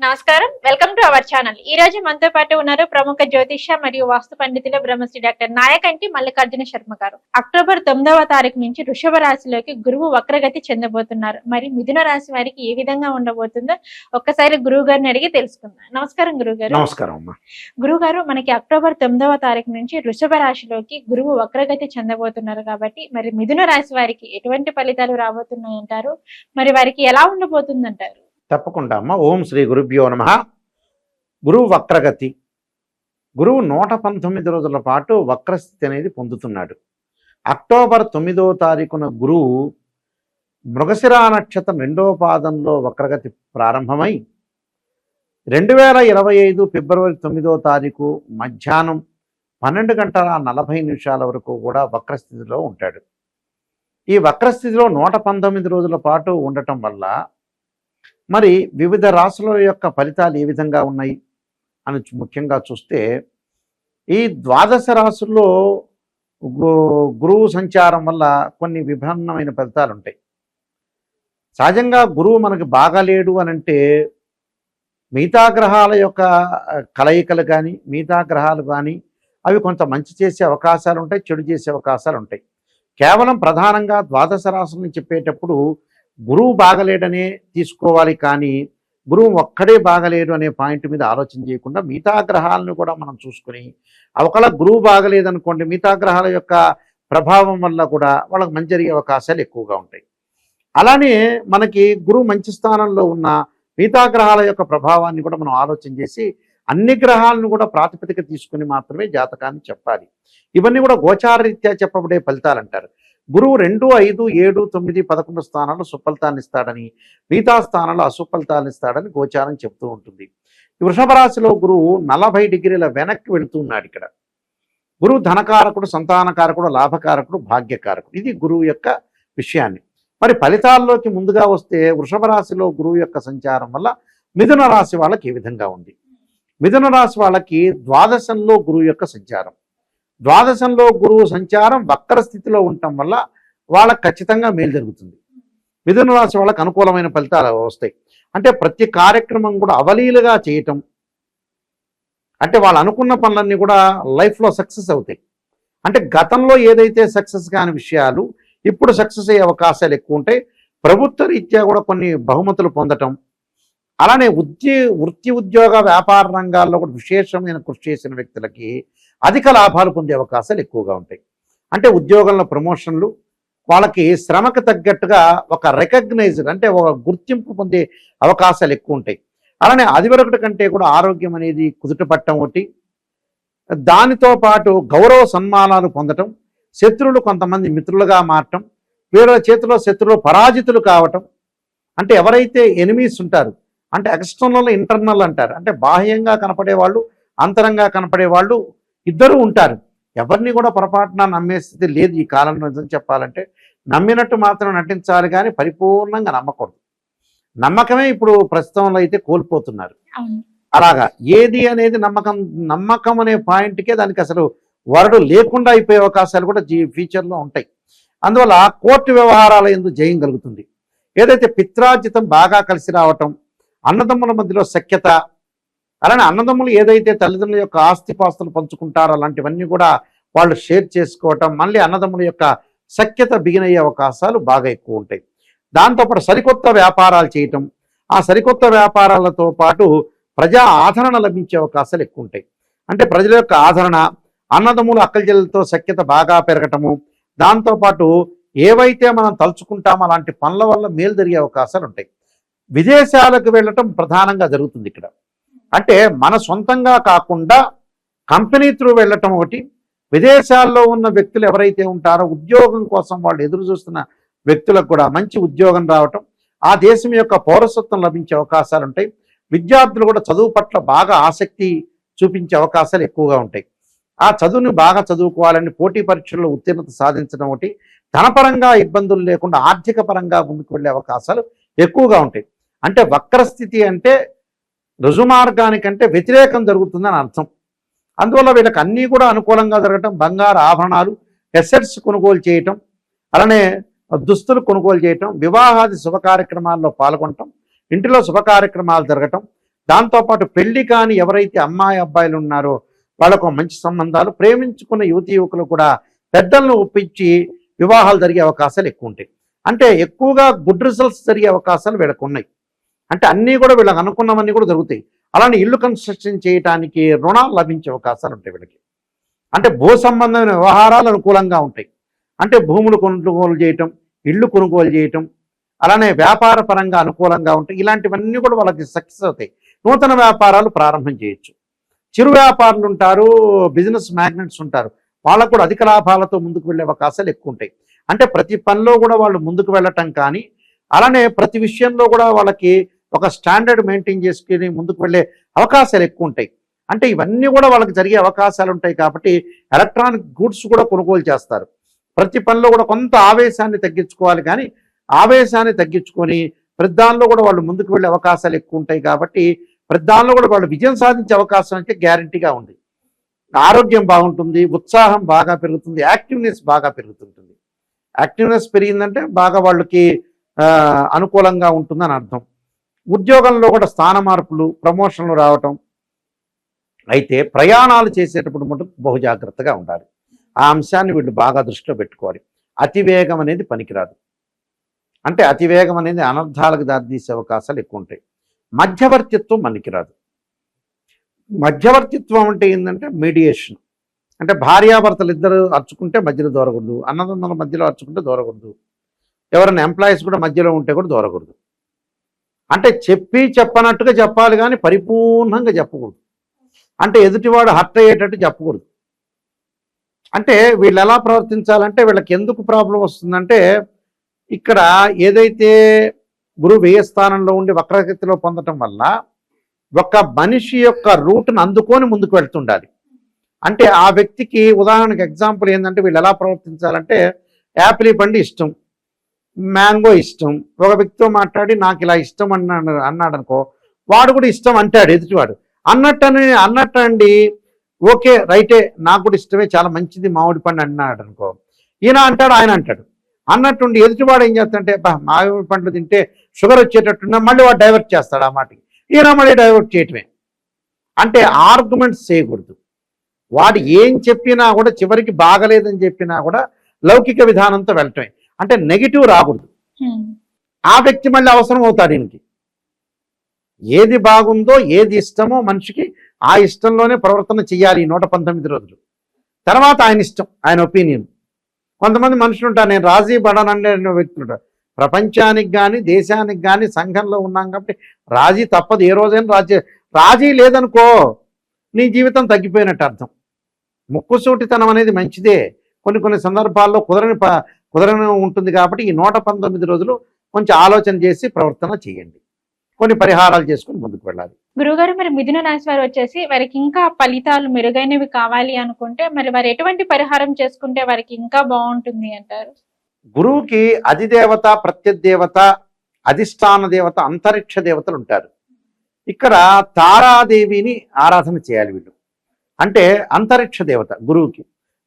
నమస్కారం. Welcome to our channel. ఈ రోజు మనతో పాటు ఉన్నారు ప్రముఖ జ్యోతిష మరియు వాస్తు పండితులు బ్రహ్మశ్రీ డాక్టర్ నాయకంటి మల్లికార్జున శర్మ గారు. అక్టోబర్ తొమ్మిదవ తారీఖు నుంచి వృషభ రాశిలోకి గురువు వక్రగతి చెందబోతున్నారు. మరి మిథున రాశి వారికి ఏ విధంగా ఉండబోతుందో ఒక్కసారి గురువు గారిని అడిగి తెలుసుకుందాం. నమస్కారం గురువు గారు నమస్కారం గురువు గారు మనకి అక్టోబర్ తొమ్మిదవ తారీఖు నుంచి వృషభ రాశిలోకి గురువు వక్రగతి చెందబోతున్నారు కాబట్టి మరి మిథున రాశి వారికి ఎటువంటి ఫలితాలు రాబోతున్నాయి అంటారు మరి వారికి ఎలా ఉండబోతుంది అంటారు తప్పకుండా. అమ్మ ఓం శ్రీ గురుభ్యో నమ. గురువు వక్రగతి. గురువు నూట పంతొమ్మిది రోజుల పాటు వక్రస్థితి అనేది పొందుతున్నాడు. అక్టోబర్ తొమ్మిదో తారీఖున గురువు మృగశిరా నక్షత్రం రెండవ పాదంలో వక్రగతి ప్రారంభమై రెండు వేల ఇరవై ఐదు ఫిబ్రవరి తొమ్మిదో తారీఖు మధ్యాహ్నం పన్నెండు గంటల నలభై నిమిషాల వరకు కూడా వక్రస్థితిలో ఉంటాడు. ఈ వక్రస్థితిలో నూట పంతొమ్మిది రోజుల పాటు ఉండటం వల్ల మరి వివిధ రాసుల యొక్క ఫలితాలు ఏ విధంగా ఉన్నాయి అని ముఖ్యంగా చూస్తే ఈ ద్వాదశ రాసుల్లో గు- గురువు సంచారం వల్ల కొన్ని విభిన్నమైన ఫలితాలు ఉంటాయి. సహజంగా గురువు మనకు బాగాలేడు అని అంటే మిగతా గ్రహాల యొక్క కలయికలు కానీ మిగతా గ్రహాలు కానీ అవి కొంత మంచి చేసే అవకాశాలు ఉంటాయి చెడు చేసే అవకాశాలు ఉంటాయి. కేవలం ప్రధానంగా ద్వాదశ రాశులని చెప్పేటప్పుడు గురువు బాగలేడనే తీసుకోవాలి కానీ గురువు ఒక్కడే బాగలేడు అనే పాయింట్ మీద ఆలోచన చేయకుండా మిగతా గ్రహాలను కూడా మనం చూసుకుని ఒకవేళ గురువు బాగలేదనుకోండి మిగతా గ్రహాల యొక్క ప్రభావం వల్ల కూడా వాళ్ళకి మంచి జరిగే అవకాశాలు ఎక్కువగా ఉంటాయి. అలానే మనకి గురువు మంచి స్థానంలో ఉన్న మిగతా గ్రహాల యొక్క ప్రభావాన్ని కూడా మనం ఆలోచన చేసి అన్ని గ్రహాలను కూడా ప్రాతిపదిక తీసుకుని మాత్రమే జాతకాన్ని చెప్పాలి. ఇవన్నీ కూడా గోచార రీత్యా చెప్పబడే ఫలితాలు అంటారు గురువు రెండు ఐదు ఏడు తొమ్మిది పదకొండు స్థానాలు సుఫలితాన్ని ఇస్తాడని మిగతా స్థానాలు అసుఫలితాలను ఇస్తాడని గోచారం చెప్తూ ఉంటుంది. వృషభ రాశిలో గురువు నలభై డిగ్రీల వెనక్కి వెళుతున్నాడు ఇక్కడ. గురువు ధనకారకుడు సంతానకారకుడు లాభకారకుడు భాగ్యకారకుడు. ఇది గురువు యొక్క విషయాన్ని. మరి ఫలితాల్లోకి ముందుగా వస్తే వృషభ రాశిలో గురువు యొక్క సంచారం వల్ల మిథున రాశి వాళ్ళకి ఏ విధంగా ఉంది. మిథున రాశి వాళ్ళకి ద్వాదశంలో గురువు యొక్క సంచారం. ద్వాదశంలో గురువు సంచారం వక్ర స్థితిలో ఉండటం వల్ల వాళ్ళకి ఖచ్చితంగా మేలు జరుగుతుంది. మిథున రాశి వాళ్ళకి అనుకూలమైన ఫలితాలు వస్తాయి. అంటే ప్రతి కార్యక్రమం కూడా అవలీలుగా చేయటం. అంటే వాళ్ళు అనుకున్న పనులన్నీ కూడా లైఫ్లో సక్సెస్ అవుతాయి. అంటే గతంలో ఏదైతే సక్సెస్ కాని విషయాలు ఇప్పుడు సక్సెస్ అయ్యే అవకాశాలు ఎక్కువ ఉంటాయి. ప్రభుత్వ రీత్యా కూడా కొన్ని బహుమతులు పొందటం అలానే ఉద్య వృత్తి ఉద్యోగ వ్యాపార రంగాల్లో కూడా విశేషమైన కృషి చేసిన వ్యక్తులకి అధిక లాభాలు పొందే అవకాశాలు ఎక్కువగా ఉంటాయి. అంటే ఉద్యోగంలో ప్రమోషన్లు వాళ్ళకి శ్రమకు తగ్గట్టుగా ఒక రికగ్నైజ్డ్ అంటే ఒక గుర్తింపు పొందే అవకాశాలు ఎక్కువ ఉంటాయి. అలానే అదివరకటి కంటే కూడా ఆరోగ్యం అనేది కుదుటపట్టడం ఒకటి. దానితో పాటు గౌరవ సన్మానాలు పొందటం శత్రువులు కొంతమంది మిత్రులుగా మారటం వీళ్ళ చేతిలో శత్రువులు పరాజితులు కావటం అంటే ఎవరైతే ఎనిమీస్ ఉంటారు అంటే ఎక్స్టర్నల్ ఇంటర్నల్ అంటారు. అంటే బాహ్యంగా కనపడే వాళ్ళు అంతరంగా కనపడే వాళ్ళు ఇద్దరు ఉంటారు. ఎవరిని కూడా పొరపాటున నమ్మే స్థితి లేదు ఈ కాలంలో నిజం చెప్పాలంటే. నమ్మినట్టు మాత్రం నటించాలి కానీ పరిపూర్ణంగా నమ్మకూడదు. నమ్మకమే ఇప్పుడు ప్రస్తుతంలో అయితే కోల్పోతున్నారు. అలాగా ఏది అనేది నమ్మకం నమ్మకం అనే పాయింట్కే దానికి అసలు వరడు లేకుండా అయిపోయే అవకాశాలు కూడా జీ ఫ్యూచర్లో ఉంటాయి. అందువల్ల కోర్టు వ్యవహారాల ఎందు జయం కలుగుతుంది. ఏదైతే పిత్రార్జితం బాగా కలిసి రావటం అన్నదమ్ముల మధ్యలో సఖ్యత. అలానే అన్నదమ్ములు ఏదైతే తల్లిదండ్రుల యొక్క ఆస్తిపాస్తులు పంచుకుంటారో అలాంటివన్నీ కూడా వాళ్ళు షేర్ చేసుకోవటం మళ్ళీ అన్నదమ్ముల యొక్క సఖ్యత బిగినయ్యే అవకాశాలు బాగా ఎక్కువ ఉంటాయి. దాంతోపాటు సరికొత్త వ్యాపారాలు చేయటం ఆ సరికొత్త వ్యాపారాలతో పాటు ప్రజా ఆదరణ లభించే అవకాశాలు ఎక్కువ ఉంటాయి. అంటే ప్రజల యొక్క ఆదరణ అన్నదమ్ములు అక్కలజల్లతో సఖ్యత బాగా పెరగటము దాంతోపాటు ఏవైతే మనం తలుచుకుంటామో అలాంటి పనుల వల్ల మేలు జరిగే అవకాశాలు ఉంటాయి. విదేశాలకు వెళ్ళటం ప్రధానంగా జరుగుతుంది ఇక్కడ. అంటే మన సొంతంగా కాకుండా కంపెనీ త్రూ వెళ్ళటం ఒకటి విదేశాల్లో ఉన్న వ్యక్తులు ఎవరైతే ఉంటారో ఉద్యోగం కోసం వాళ్ళు ఎదురు చూస్తున్న వ్యక్తులకు కూడా మంచి ఉద్యోగం రావటం ఆ దేశం యొక్క పౌరసత్వం లభించే అవకాశాలు ఉంటాయి. విద్యార్థులు కూడా చదువు పట్ల బాగా ఆసక్తి చూపించే అవకాశాలు ఎక్కువగా ఉంటాయి. ఆ చదువుని బాగా చదువుకోవాలని పోటీ పరీక్షల్లో ఉత్తీర్ణత సాధించడం ఒకటి ధనపరంగా ఇబ్బందులు లేకుండా ఆర్థిక పరంగా ముందుకు వెళ్ళే అవకాశాలు ఎక్కువగా ఉంటాయి. అంటే వక్రస్థితి అంటే రుజుమార్గానికంటే వ్యతిరేకం జరుగుతుందని అర్థం. అందువల్ల వీళ్ళకి అన్నీ కూడా అనుకూలంగా జరగటం బంగారు ఆభరణాలు ఎసెట్స్ కొనుగోలు చేయటం అలానే దుస్తులు కొనుగోలు చేయటం వివాహాది శుభ కార్యక్రమాల్లో పాల్గొనటం ఇంటిలో శుభ కార్యక్రమాలు జరగటం దాంతోపాటు పెళ్ళి కాని ఎవరైతే అమ్మాయి అబ్బాయిలు ఉన్నారో వాళ్ళకు మంచి సంబంధాలు ప్రేమించుకున్న యువతి యువకులు కూడా పెద్దలను ఒప్పించి వివాహాలు జరిగే అవకాశాలు ఎక్కువ ఉంటాయి. అంటే ఎక్కువగా గుడ్ రిజల్ట్స్ జరిగే అవకాశాలు వీళ్ళకు ఉన్నాయి. అంటే అన్నీ కూడా వీళ్ళకి అనుకున్నవన్నీ కూడా జరుగుతాయి. అలానే ఇల్లు కన్స్ట్రక్షన్ చేయడానికి రుణాలు లభించే అవకాశాలు ఉంటాయి వీళ్ళకి. అంటే భూ సంబంధమైన వ్యవహారాలు అనుకూలంగా ఉంటాయి. అంటే భూములు కొనుగోలు చేయటం ఇల్లు కొనుగోలు చేయటం అలానే వ్యాపార పరంగా అనుకూలంగా ఉంటాయి. ఇలాంటివన్నీ కూడా వాళ్ళకి సక్సెస్ అవుతాయి. నూతన వ్యాపారాలు ప్రారంభం చేయొచ్చు. చిరు వ్యాపారులు ఉంటారు బిజినెస్ మ్యాగ్నెట్స్ ఉంటారు. వాళ్ళకు కూడా అధిక లాభాలతో ముందుకు వెళ్ళే అవకాశాలు ఎక్కువ ఉంటాయి. అంటే ప్రతి పనిలో కూడా వాళ్ళు ముందుకు వెళ్ళటం కానీ అలానే ప్రతి విషయంలో కూడా వాళ్ళకి ఒక స్టాండర్డ్ మెయింటైన్ చేసుకుని ముందుకు వెళ్ళే అవకాశాలు ఎక్కువ ఉంటాయి. అంటే ఇవన్నీ కూడా వాళ్ళకి జరిగే అవకాశాలు ఉంటాయి కాబట్టి ఎలక్ట్రానిక్ గూడ్స్ కూడా కొనుగోలు చేస్తారు. ప్రతి పనిలో కూడా కొంత ఆవేశాన్ని తగ్గించుకోవాలి కానీ ఆవేశాన్ని తగ్గించుకొని ప్రతి కూడా వాళ్ళు ముందుకు వెళ్ళే అవకాశాలు ఎక్కువ ఉంటాయి కాబట్టి ప్రతి కూడా వాళ్ళు విజయం సాధించే అవకాశం అంటే గ్యారంటీగా ఉంది. ఆరోగ్యం బాగుంటుంది ఉత్సాహం బాగా పెరుగుతుంది యాక్టివ్నెస్ బాగా పెరుగుతుంటుంది. యాక్టివ్నెస్ పెరిగిందంటే బాగా వాళ్ళకి అనుకూలంగా ఉంటుందని అర్థం. ఉద్యోగంలో కూడా స్థాన మార్పులు ప్రమోషన్లు రావటం. అయితే ప్రయాణాలు చేసేటప్పుడు మటుకు బహు జాగ్రత్తగా ఉండాలి. ఆ అంశాన్ని వీళ్ళు బాగా దృష్టిలో పెట్టుకోవాలి. అతివేగం అనేది పనికిరాదు. అంటే అతివేగం అనేది అనర్థాలకు దారితీసే అవకాశాలు ఎక్కువ ఉంటాయి. మధ్యవర్తిత్వం పనికిరాదు. మధ్యవర్తిత్వం అంటే ఏంటంటే మీడియేషన్ అంటే భార్యాభర్తలు ఇద్దరు అర్చుకుంటే మధ్యలో దూరకూడదు. అన్నదమ్ముల మధ్యలో అర్చుకుంటే దూరకూడదు. ఎవరైనా ఎంప్లాయీస్ కూడా మధ్యలో ఉంటే కూడా దూరకూడదు. అంటే చెప్పి చెప్పనట్టుగా చెప్పాలి కానీ పరిపూర్ణంగా చెప్పకూడదు. అంటే ఎదుటివాడు హర్ట్ అయ్యేటట్టు చెప్పకూడదు. అంటే వీళ్ళు ఎలా ప్రవర్తించాలంటే వీళ్ళకి ఎందుకు ప్రాబ్లం వస్తుందంటే ఇక్కడ ఏదైతే గురువు వ్యయ స్థానంలో ఉండి వక్రగతిలో పొందటం వల్ల ఒక మనిషి యొక్క రూట్ను అందుకొని ముందుకు వెళ్తుండాలి. అంటే ఆ వ్యక్తికి ఉదాహరణకు ఎగ్జాంపుల్ ఏంటంటే వీళ్ళు ఎలా ప్రవర్తించాలంటే యాపిల్ పండు ఇష్టం. మ్యాంగో ఇష్టం. ఒక వ్యక్తితో మాట్లాడి నాకు ఇలా ఇష్టం అన్నాడు అన్నాడు అనుకో వాడు కూడా ఇష్టం అంటాడు ఎదుటివాడు. అన్నట్టు అని అన్నట్టు అండి ఓకే రైటే నాకు కూడా ఇష్టమే చాలా మంచిది మామిడి పండు అన్నాడు అనుకో ఈయన అంటాడు ఆయన అంటాడు. అన్నట్టుండి ఎదుటివాడు ఏం చేస్తాడంటే బా మామిడి పండ్లు తింటే షుగర్ వచ్చేటట్టున్నా మళ్ళీ వాడు డైవర్ట్ చేస్తాడు ఆ మాటకి. ఈయన మళ్ళీ డైవర్ట్ చేయటమే. అంటే ఆర్గ్యుమెంట్స్ చేయకూడదు. వాడు ఏం చెప్పినా కూడా చివరికి బాగలేదని చెప్పినా కూడా లౌకిక విధానంతో వెళ్ళటమే. అంటే నెగిటివ్ రాకూడదు. ఆ వ్యక్తి మళ్ళీ అవసరం అవుతాడు ఈయనకి. ఏది బాగుందో ఏది ఇష్టమో మనిషికి ఆ ఇష్టంలోనే ప్రవర్తన చేయాలి నూట పంతొమ్మిది రోజులు. తర్వాత ఆయన ఇష్టం ఆయన ఒపీనియన్ కొంతమంది మనుషులు ఉంటారు నేను రాజీ పడనండి అనే వ్యక్తులు ఉంటారు. ప్రపంచానికి కానీ దేశానికి కానీ సంఘంలో ఉన్నాం కాబట్టి రాజీ తప్పదు. ఏ రోజైనా రాజీ రాజీ లేదనుకో నీ జీవితం తగ్గిపోయినట్టు అర్థం. ముక్కుసూటితనం అనేది మంచిదే. కొన్ని కొన్ని సందర్భాల్లో కుదరని కుదరని ఉంటుంది కాబట్టి ఈ నూట పంతొమ్మిది రోజులు కొంచెం ఆలోచన చేసి ప్రవర్తన చేయండి. కొన్ని పరిహారాలు చేసుకుని ముందుకు వెళ్ళాలి. గురువుగారు మరి మిథున రాశి వారు వచ్చేసి వారికి ఇంకా ఫలితాలు మెరుగైనవి కావాలి అనుకుంటే మరి వారు ఎటువంటి పరిహారం చేసుకుంటే వారికి ఇంకా బాగుంటుంది అంటారు? గురువుకి అధిదేవత ప్రత్యదేవత అధిష్టాన దేవత అంతరిక్ష దేవతలు ఉంటారు. ఇక్కడ తారాదేవిని ఆరాధన చేయాలి వీళ్ళు. అంటే అంతరిక్ష దేవత గురువుకి.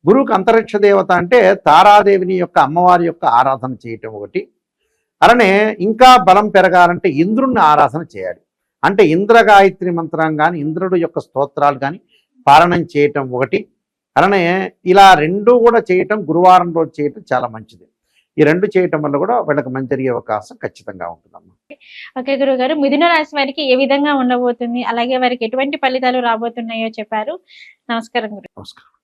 గురువుకి అంతరిక్ష దేవత అంటే తారాదేవిని యొక్క అమ్మవారి యొక్క ఆరాధన చేయటం ఒకటి. అలానే ఇంకా బలం పెరగాలంటే ఇంద్రుణ్ణి ఆరాధన చేయాలి. అంటే ఇంద్ర గాయత్రి మంత్రం కానీ ఇంద్రుడు యొక్క స్తోత్రాలు కానీ పాలనం చేయటం ఒకటి. అలానే ఇలా రెండు కూడా చేయటం గురువారం రోజు చేయటం చాలా మంచిది. ఈ రెండు చేయటం వల్ల కూడా వీళ్ళకి మంచి జరిగే అవకాశం ఖచ్చితంగా ఉంటుందమ్మా. ఓకే గురువుగారు మిథున రాశి వారికి ఏ విధంగా ఉండబోతుంది? అలాగే వారికి ఎటువంటి ఫలితాలు రాబోతున్నాయో చెప్పారు. నమస్కారం గురు నమస్కారం.